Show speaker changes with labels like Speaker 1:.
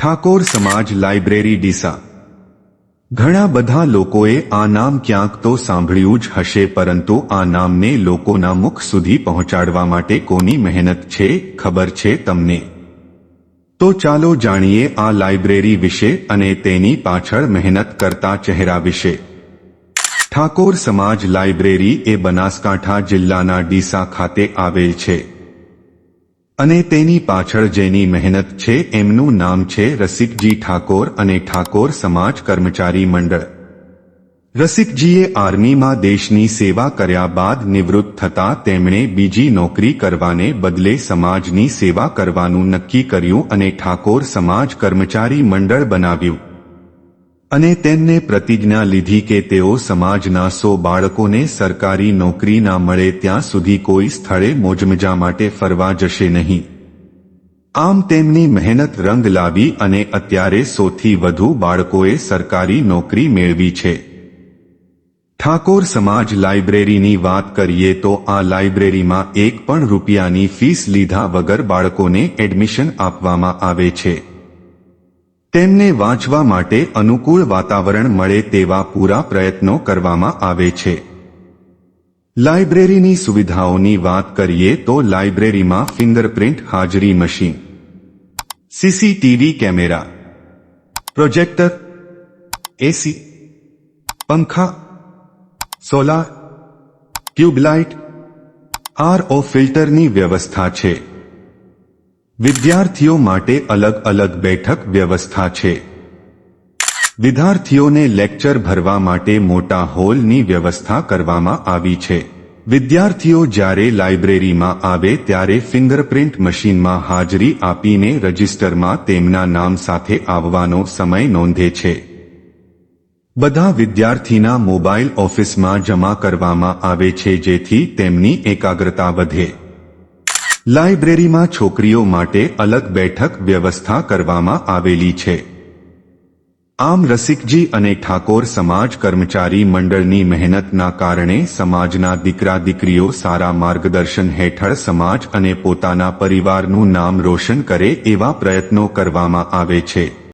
Speaker 1: ઠાકોર સમાજ લાઇબ્રેરી ડીસા. ઘણા બધા લોકોએ આ નામ ક્યાંક તો સાંભળ્યું જ હશે, પરંતુ આ નામને લોકોના મુખ સુધી પહોંચાડવા માટે કોની મહેનત છે, ખબર છે તમને? તો ચાલો જાણીએ આ લાઇબ્રેરી વિશે અને તેની પાછળ મહેનત કરતા ચહેરા વિશે. ઠાકોર સમાજ લાઇબ્રેરી એ બનાસકાંઠા જિલ્લાના ડીસા ખાતે આવેલ છે. અને તેની પાછળ જેની મહેનત છે એમનું નામ છે રસિકજી ઠાકોર અને ઠાકોર સમાજ કર્મચારી મંડળ. રસિકજીએ આર્મીમાં દેશની સેવા કર્યા બાદ નિવૃત્ત થતા તેમણે બીજી નોકરી કરવાને બદલે સમાજની સેવા કરવાનું નક્કી કર્યું અને ઠાકોર સમાજ કર્મચારી મંડળ બનાવ્યું. અને તેમને પ્રતિજ્ઞા લીધી કે તેઓ સમાજના સો બાળકોને સરકારી નોકરી ના મળે ત્યાં સુધી કોઈ સ્થળે મોજમજા માટે ફરવા જશે નહીં. આમ તેમની મહેનત રંગ લાવી અને અત્યારે સોથી વધુ બાળકોએ સરકારી નોકરી મેળવી છે. ઠાકોર સમાજ લાઇબ્રેરીની વાત કરીએ તો આ લાઇબ્રેરીમાં એક પણ રૂપિયાની ફીસ લીધા વગર બાળકોને એડમિશન આપવામાં આવે છે. તેમને વાંચવા માટે અનુકૂળ વાતાવરણ મળે તેવા પૂરા પ્રયત્નો કરવામાં આવે છે. લાઇબ્રેરીની સુવિધાઓની વાત કરીએ તો લાઇબ્રેરીમાં ફિંગરપ્રિન્ટ હાજરી machine, CCTV camera, projector, AC, પંખા, સોલાર, ટ્યુબલાઇટ, આરઓ ફિલ્ટરની વ્યવસ્થા છે. વિદ્યાર્થીઓ માટે અલગ અલગ બેઠક વ્યવસ્થા છે. વિદ્યાર્થીઓને લેક્ચર ભરવા માટે મોટા હોલની વ્યવસ્થા કરવામાં આવી છે. વિદ્યાર્થીઓ જ્યારે લાઇબ્રેરીમાં આવે ત્યારે ફિંગરપ્રિન્ટ મશીનમાં હાજરી આપીને રજિસ્ટરમાં તેમના નામ સાથે આવવાનો સમય નોંધે છે. બધા વિદ્યાર્થીના મોબાઈલ ઓફિસમાં જમા કરવામાં આવે છે જેથી તેમની એકાગ્રતા વધે. લાઇબ્રેરીમાં છોકરીઓ માટે અલગ બેઠક વ્યવસ્થા કરવામાં આવેલી છે. આમ રસિકજી અને ઠાકોર સમાજ કર્મચારી મંડળની મહેનતના કારણે સમાજના દીકરા દીકરીઓ સારા માર્ગદર્શન હેઠળ સમાજ અને પોતાના પરિવારનું નામ રોશન કરે એવા પ્રયત્નો કરવામાં આવે છે.